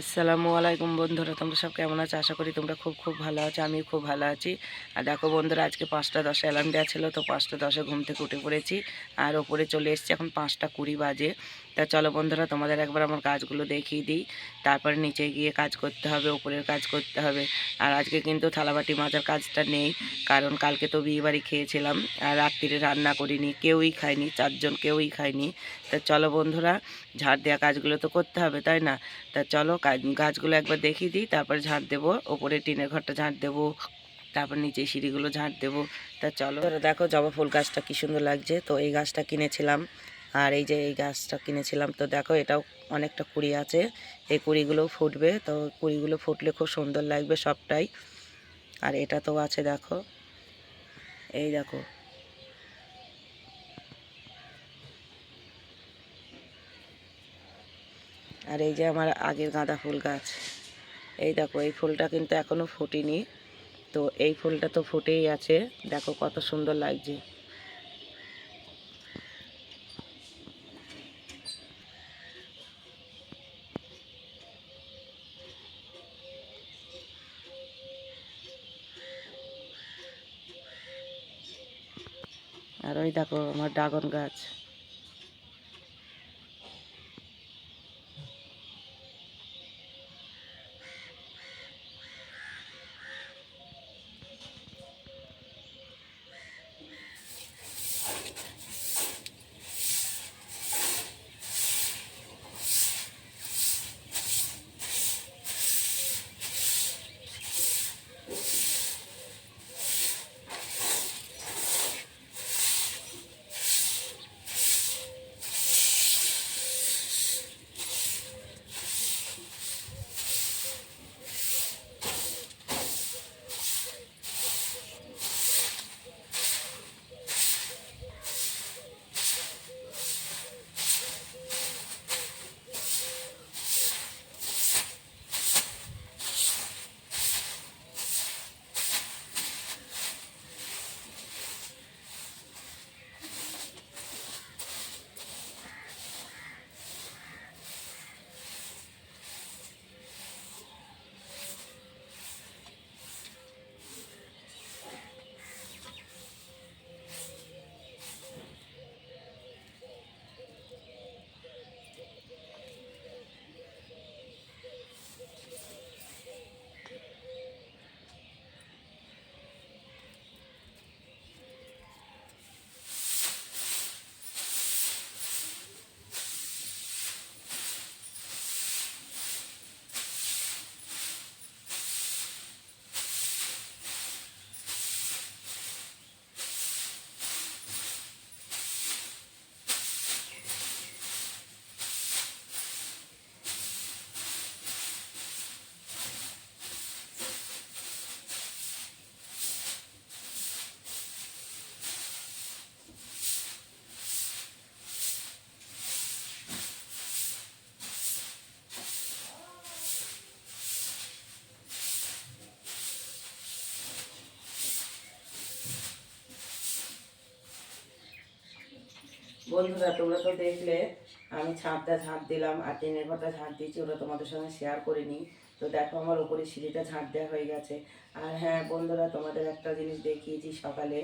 আসসালামু আলাইকুম বন্ধুরা, তোমরা সব কেমন আছো? আশা করি তোমরা খুব খুব ভালো আছো আমি খুব ভালো আছি। আর দেখো বন্ধুরা, আজকে পাঁচটা দশে অ্যালার্ম দেওয়া ছিল, তো পাঁচটা দশে ঘুম থেকে উঠে পড়েছি। আর ওপরে চলে এসেছি, এখন পাঁচটা কুড়ি বাজে। তা চলো বন্ধুরা, তোমাদের একবার আমার কাজগুলো দেখিয়ে দিই। তারপরে নিচে গিয়ে কাজ করতে হবে, ওপরের কাজ করতে হবে। আর আজকে কিন্তু থালাবাটি মাজার কাজটা নেই, কারণ কালকে তো বিয়ে বাড়ি খেয়েছিলাম আর রাত্রিরে রান্না করিনি, কেউই খায়নি, চারজন কেউই খায়নি। তা চলো বন্ধুরা, ঝাড় দেওয়া কাজগুলো তো করতে হবে, তাই না? তা চলো গাছগুলো একবার দেখিয়ে দিই, তারপর ঝাড় দেবো, ওপরে টিনের ঘরটা ঝাড় দেবো, তারপর নিচে সিঁড়িগুলো ঝাঁট দেবো। তা চলো। দেখো জবা ফুল গাছটা কি সুন্দর লাগছে, তো এই গাছটা কিনেছিলাম। আর এই যে এই গাছটা কিনেছিলাম, তো দেখো এটাও অনেকটা কুড়ি আছে। এই কুড়িগুলোও ফুটবে, তো কুড়িগুলো ফুটলে খুব সুন্দর লাগবে সবটাই। আর এটা তো আছে, দেখো। এই দেখো। আর এই যে আমার আগের গাঁদা ফুল গাছ। এই দেখো, এই ফুলটা কিন্তু এখনও ফুটেনি। তো এই ফুলটা তো ফুটেই আছে। দেখো কত সুন্দর লাগছে। আর ওই দেখো আমার ড্রাগন গাছ। বন্ধুরা, তোমরা তো দেখলে, আমি ছাদটা ঝাঁট দিলাম আর টিনের ঘরটা ঝাঁট দিয়েছি, ওটা তোমাদের সঙ্গে শেয়ার করিনি। তো দেখো আমার ওপরে সিঁড়িটা ঝাঁট দেওয়া হয়ে গেছে। আর হ্যাঁ বন্ধুরা, তোমাদের একটা জিনিস দেখিয়েছি সকালে।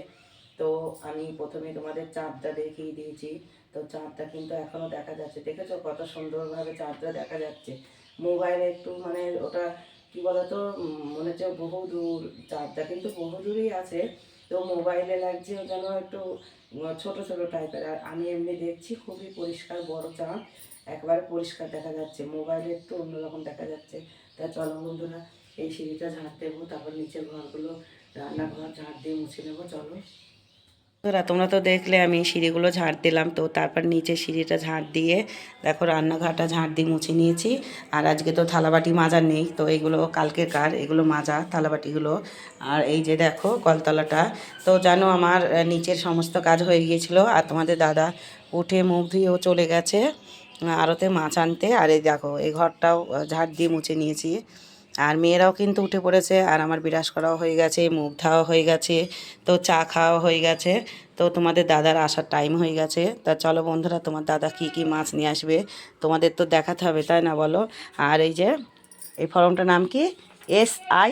তো আমি প্রথমে তোমাদের চাঁদটা দেখিয়ে দিয়েছি। তো চাঁদটা কিন্তু এখনও দেখা যাচ্ছে। দেখেছ কত সুন্দরভাবে চাঁদটা দেখা যাচ্ছে? মোবাইলে একটু মানে ওটা, কি বলতো মনে হচ্ছে বহু দূর চাঁদটা কিন্তু বহু দূরেই আছে। তো মোবাইলে লাগছে যেন একটু ছোট ছোট টাইপের আর আমি এমনি দেখছি খুবই পরিষ্কার বড় চাঁদ। একবারে পরিষ্কার দেখা যাচ্ছে। মোবাইলে একটু অন্যরকম দেখা যাচ্ছে। তা চলো বন্ধুরা, এই সিঁড়িটা ঝাঁট দেবো, তারপর নিচের ঘরগুলো, রান্নাঘর ঝাঁট দিয়ে মুছে নেব। চলো। বন্ধুরা, তোমরা তো দেখলে আমি সিঁড়িগুলো ঝাড় দিলাম, তো তারপর নিচে সিঁড়িটা ঝাড় দিয়ে দেখো রান্নাঘরটা ঝাড় দিয়ে মুছে নিয়েছি। আর আজকে তো থালাবাটি মাজা নেই, তো এগুলো কালকে কার, এগুলো মাজা থালাবাটিগুলো। আর এই যে দেখো কলতলাটা, তো জানো আমার নিচের সমস্ত কাজ হয়ে গিয়েছিল, আর তোমাদের দাদা উঠে মুখ ধুয়েও চলে গেছে আরতে মাছ আনতে। আর এই দেখো, এই ঘরটাও ঝাড় দিয়ে মুছে নিয়েছি। আর মেয়েরাও কিন্তু উঠে পড়েছে আর আমার বিরাস করাও হয়ে গেছে মুখ ধাওয়া হয়ে গেছে তো চা খাওয়া হয়ে গেছে তো তোমাদের দাদার আসার টাইম হয়ে গেছে। তা চলো বন্ধুরা তোমার দাদা কি কি মাছ নিয়ে আসবে? তোমাদের তো দেখাতে হবে তাই না বলো? আর এই যে এই ফর্মটার নাম কি? এস আই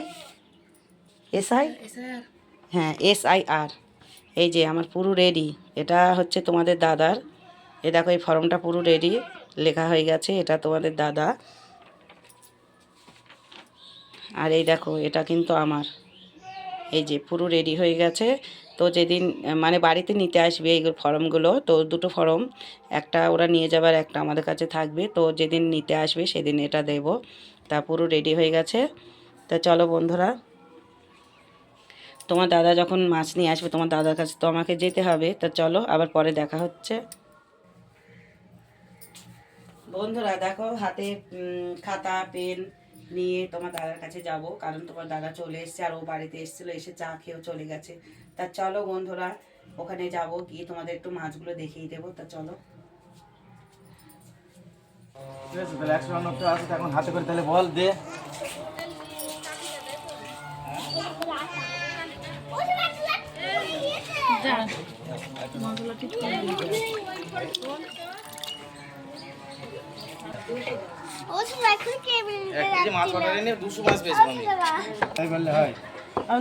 এস আই হ্যাঁ এস আই আর এই যে আমার পুরো রেডি এটা হচ্ছে তোমাদের দাদার। এ দেখো এই ফর্মটা পুরো রেডি লেখা হয়ে গেছে এটা তোমাদের দাদা। আর এই দেখো, এটা কিন্তু আমার। এই যে পুরো রেডি হয়ে গেছে। তো যেদিন মানে বাড়িতে নিতে আসবে এই ফর্মগুলো, তো দুটো ফর্ম, একটা ওরা নিয়ে যাবার একটা আমাদের কাছে থাকবে। তো যেদিন নিতে আসবে সেদিন এটা দেব। তা পুরো রেডি হয়ে গেছে। তা চলো বন্ধুরা, তোমার দাদা যখন মাছ নিয়ে আসবে, তোমার দাদার কাছে তো আমাকে যেতে হবে। তা চলো, আবার পরে দেখা হচ্ছে। বন্ধুরা, দেখো হাতে খাতা, পেন নিয়ে তোমার দাদার কাছে যাব কারণ তোমার দাদা চলে এসেছে আর ও বাড়িতে এসেছিল এসে চা খেয়েও চলে গেছে। তা চলো বন্ধুরা ওখানে যাব গিয়ে তোমাদের একটু মাছগুলো দেখিয়ে দেবো। তা চলো। ঠিক আছে তাহলে একশো রান্না আছে এখন হাতে করে তাহলে বল দে। মাছ দুশো মাছ বেচবো আমি। তাই বললে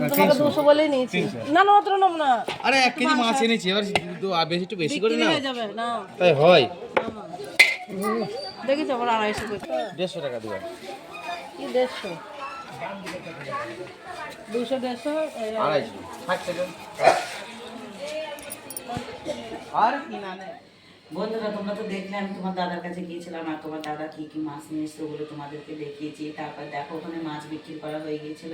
তোমাকে দুশো বলেই নিয়েছি। না না অত নেব না। আরে এক কেজি মাছ এনেছি এবার বেশি একটু বেশি করে না যাবে না। তাই হয়। দেখেছি আবার আড়াইশো দেড়শো টাকা দেবে। কি দেড়শো? দুশো দেড়শো আড়াইশো। আর নেই বন্ধুরা, তোমরা তো দেখলে, আমি তোমার দাদার কাছে গিয়েছিলাম আর তোমার দাদা কি কি মাছ নিয়ে এসছে ওগুলো তোমাদেরকে দেখিয়েছি। তারপর দেখো, ওখানে মাছ বিক্রি করা হয়ে গিয়েছিল।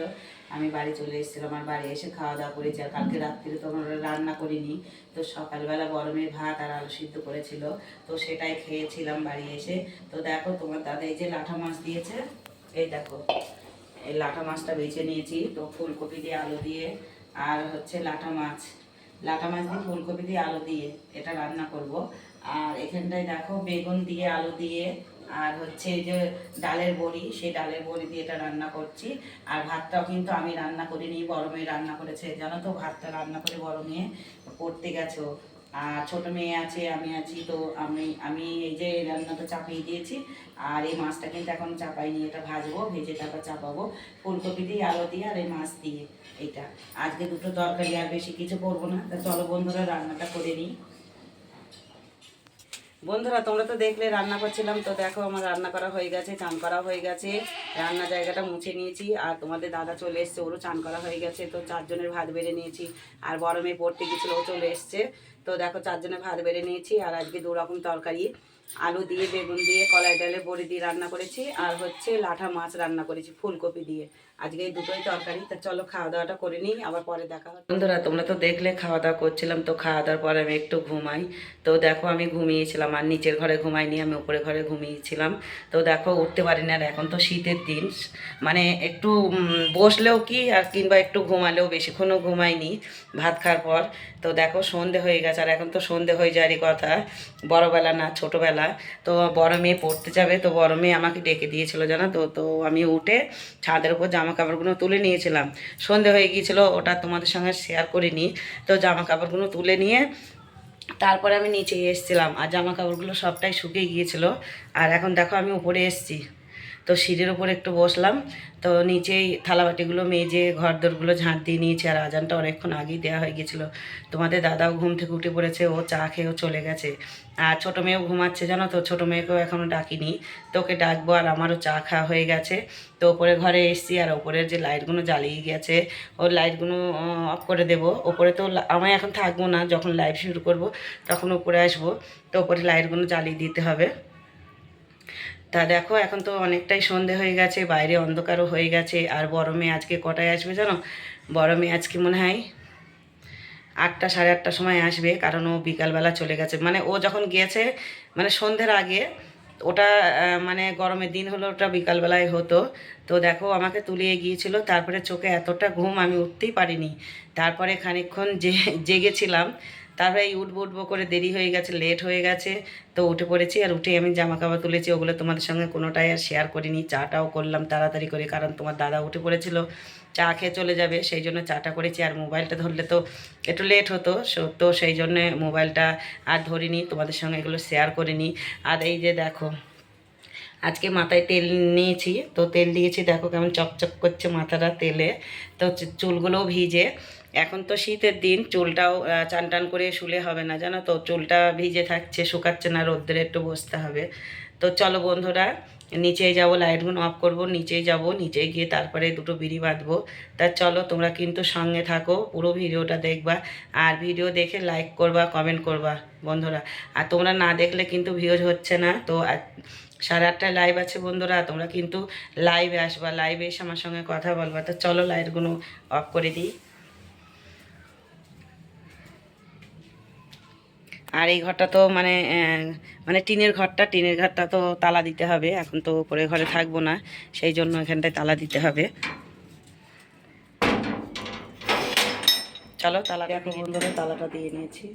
আমি বাড়ি চলে এসেছিলাম, আর বাড়ি এসে খাওয়া দাওয়া করেছি। আর কালকে রাত্রিরে তো আমরা রান্না করিনি, তো সকালবেলা গরমের ভাত আর আলু সিদ্ধ করেছিল, তো সেটাই খেয়েছিলাম বাড়ি এসে। তো দেখো, তোমার দাদা এই যে লাঠা মাছ দিয়েছে, এই দেখো, এই লাঠা মাছটা বেছে নিয়েছি, তো ফুলকপি দিয়ে আলু দিয়ে, আর হচ্ছে লাঠা মাছ। লাটা মাছ দিয়ে ফুলকপি দিয়ে আলু দিয়ে এটা রান্না করব। আর এখানটায় দেখো বেগুন দিয়ে, আলু দিয়ে, আর হচ্ছে যে ডালের বড়ি, সেই ডালের বড়ি দিয়ে এটা রান্না করছি। আর ভাতটাও কিন্তু আমি রান্না করিনি, বড় মেয়ে রান্না করেছে। জানো তো, ভাতটা রান্না করে বড় মেয়ে গেছে। আর ছোট মেয়ে আছে, আমি আছি, তো আমি আমি এই যে রান্নাটা চাপিয়ে দিয়েছি। আর এই মাছটা কিন্তু এখন চাপাই নিয়ে এটা ভাজবো, ভেজে তারপর চাপাবো। ফুলকপি দিয়ে, আলু দিয়ে আর এই মাছ দিয়ে, এইটা। আজকে দুটো তরকারি, আর বেশি কিছু করব না। তা চলো বন্ধুরা, রান্নাটা করে নিই। বন্ধুরা, তোমরা তো দেখলে রান্না করছিলাম। তো দেখো, আমার রান্না করা হয়ে গেছে, চান করা হয়ে গেছে। রান্না জায়গাটা মুছে নিয়েছি। আর তোমাদের দাদা চলে এসছে, ওরও চান করা হয়ে গেছে। তো চারজনের ভাত বেড়ে নিয়েছি। আর মেয়ে পড়তে গেছিল, ও চলে এসছে। তো দেখো, চারজনের ভাত বেড়ে নিয়েছি। আর আজকে দু রকম তরকারি। আলু দিয়ে, বেগুন দিয়ে, কলাই ডালে বড়ি দিয়ে রান্না করেছি। আর হচ্ছে লাঠা মাছ রান্না করেছি, ফুলকপি দিয়ে। আজকে দুটোই তরকারি, তা চলো খাওয়া দাওয়াটা করে নিই, আবার পরে দেখা হবে। বন্ধুরা, তোমরা তো দেখলে খাওয়া দাওয়া করছিলাম, তো খাওয়া দাওয়ার পরে আমি একটু ঘুমাই। তো দেখো, আমি ঘুমিয়েছিলাম, আর নিচের ঘরে ঘুমাইনি, আমি উপরে ঘরে ঘুমিয়েছিলাম। তো দেখো, উঠতে পারি না, আর এখন তো শীতের দিন। মানে একটু বসলেও কি, আর কিংবা একটু ঘুমালেও বেশিক্ষণও ঘুমাইনি ভাত খাওয়ার পর। তো দেখো, সন্ধে হয়ে গেছে, আর এখন তো সন্ধে হয়ে যাওয়ারই কথা। বড়বেলা না, ছোটোবেলা। তো বড় মেয়ে পড়তে যাবে, তো বড় মেয়ে আমাকে ডেকে দিয়েছিল, জানো তো? তো আমি উঠে ছাদের উপর জামা কাপড়গুলো তুলে নিয়েছিলাম। সন্ধে হয়ে গিয়েছিল, ওটা তোমাদের সঙ্গে শেয়ার করিনি। তো জামা কাপড়গুলো তুলে নিয়ে তারপরে আমি নিচে এসেছিলাম, আর জামা কাপড়গুলো সবটাই শুকিয়ে গিয়েছিল। আর এখন দেখো আমি উপরে এসেছি। তো সিঁড়ির উপর একটু বসলাম। তো নিচেই থালাবাটিগুলো মেজে ঘর দোরগুলো ঝাঁট দিয়ে নিয়েছি আর আজানটা অনেকক্ষণ আগেই দেওয়া হয়ে গেছিল। তোমাদের দাদাও ঘুম থেকে উঠে পড়েছে, ও চা খেয়েও চলে গেছে। আর ছোটো মেয়েও ঘুমাচ্ছে, জানো তো? ছোটো মেয়েকেও এখনও ডাকিনি। তো ওকে ডাকবো আর আমারও চা খাওয়া হয়ে গেছে। তো ওপরে ঘরে এসছি আর ওপরের যে লাইটগুলো জ্বালিয়ে গেছে, ওর লাইটগুলো অফ করে দেবো। ওপরে তো লা- আমি এখন থাকব না, যখন লাইভ শুরু করব তখন উপরে আসব। তো ওপরে লাইটগুলো জ্বালিয়ে দিতে হবে। তা দেখো, এখন তো অনেকটাই সন্ধে হয়ে গেছে, বাইরে অন্ধকারও হয়ে গেছে। আর বড় মেয়ে আজকে কটায় আসবে জানো? বড় মেয়ে আজকে মনে হয় আটটা, সাড়ে আটটার সময় আসবে, কারণ ও বিকালবেলা চলে গেছে। মানে ও যখন গিয়েছে মানে সন্ধ্যের আগে, ওটা মানে গরমের দিন হলো, ওটা বিকালবেলায় হতো। তো দেখো আমাকে তুলিয়ে গিয়েছিল, তারপরে চোখে এতটা ঘুম আমি উঠতেই পারিনি। তারপরে খানিকক্ষণ যে জেগেছিলাম তারপরে এই উঠবো উঠবো করে দেরি হয়ে গেছে লেট হয়ে গেছে। তো উঠে পড়েছি আর উঠে আমি জামা কাপড় তুলেছি, ওগুলো তোমাদের সঙ্গে কোনোটাই আর শেয়ার করিনি। চাটাও করলাম তাড়াতাড়ি করে, কারণ তোমার দাদা উঠে পড়েছিল। চা খেয়ে চলে যাবে, সেই জন্য চাটা করেছি আর মোবাইলটা ধরলে তো একটু লেট হতো। তো সেই জন্যে মোবাইলটা আর ধরিনি, তোমাদের সঙ্গে এগুলো শেয়ার করিনি। আর এই যে দেখো, আজকে মাথায় তেল নিয়েছি, তো তেল দিয়েছি, দেখো কেমন চকচক করছে মাথাটা তেলে। তো চুলগুলোও ভিজে। এখন তো শীতের দিন, চুলটাও চান টান করে শুলে হবে না, জানো তো? চুলটা ভিজে থাকছে, শুকাচ্ছে না রোদ্রে একটু বসতে হবে। তো চলো বন্ধুরা, নিচেই যাব, লাইটগুলো অফ করব, নিচেই যাব নিচে গিয়ে তারপরে দুটো বিড়ি বাঁধবো। তা চলো, তোমরা কিন্তু সঙ্গে থাকো, পুরো ভিডিওটা দেখবা, আর ভিডিও দেখে লাইক করবা কমেন্ট করবা, বন্ধুরা। আর তোমরা না দেখলে কিন্তু ভিউজ হচ্ছে না, তো সাড়ে আটটায় লাইভ আছে বন্ধুরা, তোমরা কিন্তু লাইভে আসবা লাইভে এসে আমার সঙ্গে কথা বলবা। তো চলো লাইটগুলো অফ করে দিই। আর এই ঘরটা তো মানে মানে টিনের ঘরটা টিনের ঘরটা তো তালা দিতে হবে এখন তো উপরে ঘরে থাকব না সেই জন্য এখানটায় তালা দিতে হবে। চলো তালা দেখো বন্ধুরা তালাটা দিয়ে নিয়েছি।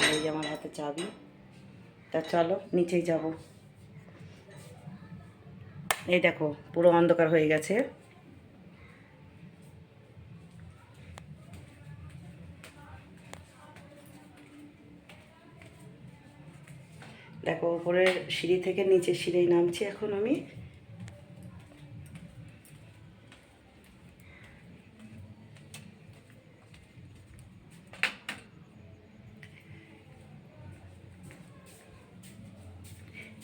আর এই যে আমার হাতে চাবি। তা চলো নিচেই যাব। এই দেখো পুরো অন্ধকার হয়ে গেছে। দেখো, উপরের সিঁড়ি থেকে নিচের সিঁড়ি নামছি এখন আমি।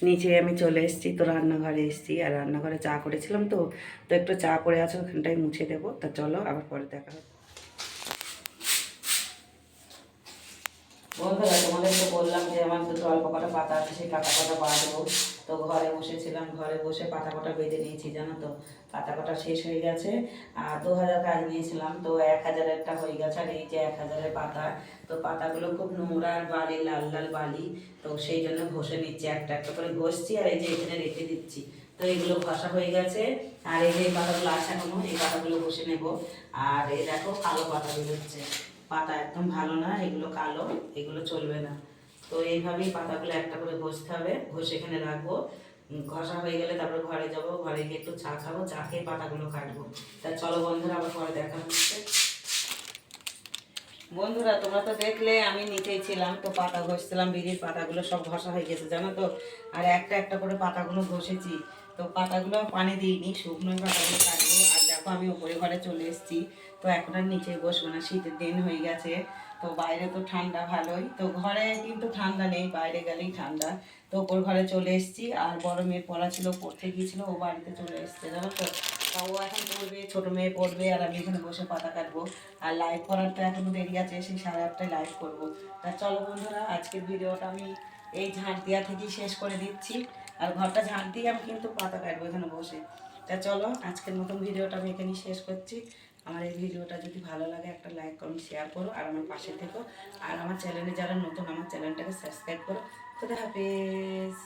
নিচে আমি চলে এসেছি, তো রান্নাঘরে এসেছি। আর রান্নাঘরে চা করেছিলাম তো তো একটু চা পড়ে আছে ওখানটায় মুছে দেবো। তা চলো, আবার পরে দেখা হবে। বন্ধুরা তোমাদেরকে বললাম যে আমার দুটো অল্প কটা পাতা আছে, সেই পাতা কটা বাঁধবো। তো ঘরে বসেছিলাম, ঘরে বসে পাতা কটা বেঁধে নিয়েছি, জানো তো? পাতা কটা শেষ হয়ে গেছে। আর দু হাজার কাজ নিয়েছিলাম, তো এক হাজারেরটা হয়ে গেছে, আর এই যে এক হাজারের পাতা, তো পাতাগুলো খুব নোংরা আর বালি, লাল লাল বালি, তো সেই জন্য ঘষে নিচ্ছি, একটা একটা করে ঘষছি, আর এই যে এখানে রেখে দিচ্ছি। তো এগুলো ঘষা হয়ে গেছে, আর এই যে পাতাগুলো আছে এখনও, এই পাতাগুলো ঘষে নেব। আর এই দেখো, কালো পাতা বেরোচ্ছে পাতা একদম ভালো না, এগুলো কালো, এগুলো চলবে না। তো এইভাবেই পাতাগুলো একটা করে ঘষতে হবে, ঘষে এখানে রাখব। ঘষা হয়ে গেলে তারপরে ঘরে যাব, ঘরে গিয়ে একটু চা খাব, চা খেয়ে পাতাগুলো কাটবো। তা চলো বন্ধুরা, আবার পরে দেখা হচ্ছে। বন্ধুরা, তোমরা তো দেখলে আমি নিচেই ছিলাম, তো পাতা ঘষছিলাম, বিড়ির পাতাগুলো সব ঘষা হয়ে গেছে, জানো তো? আর একটা একটা করে পাতাগুলো ঘষেছি। তো পাতাগুলো পানি দিইনি, শুকনো পাতাগুলো কাটবো, আর দেখো আমি উপরে ঘরে চলে এসেছি। তো এখন আর নিচে বসবো না, শীতের দিন হয়ে গেছে। তো বাইরে তো ঠান্ডা ভালোই। তো ঘরে কিন্তু ঠান্ডা নেই, বাইরে গেলেই ঠান্ডা। তো ওপর ঘরে চলে এসেছি। আর বড় মেয়ে পড়া ছিল, পড়তে গিয়েছিল, ও বাড়িতে চলে এসছে, জানো তো? তা ও এখন পড়বে, ছোটো মেয়ে পড়বে, আর আমি এখানে বসে পাতা কাটবো। আর লাইভ করার তো এখনও দেরি আছে, সেই সাড়ে আটটায় লাইভ করব। তা চলো বন্ধুরা, আজকের ভিডিওটা আমি এই ঝাঁট দেওয়া থেকেই শেষ করে দিচ্ছি। আর ঘরটা ঝাঁট দিয়ে আমি কিন্তু পাতা কাটবো এখানে বসে। তা চলো, আজকের মতন ভিডিওটা আমি এখানেই শেষ করছি। আমার এই ভিডিওটা যদি ভালো লাগে, একটা লাইক কমেন্ট শেয়ার করো আর আমার পাশে থেকো। আর আমার চ্যানেলে যারা নতুন, আমার চ্যানেলটাকে সাবস্ক্রাইব করো। খুদা হাফেজ।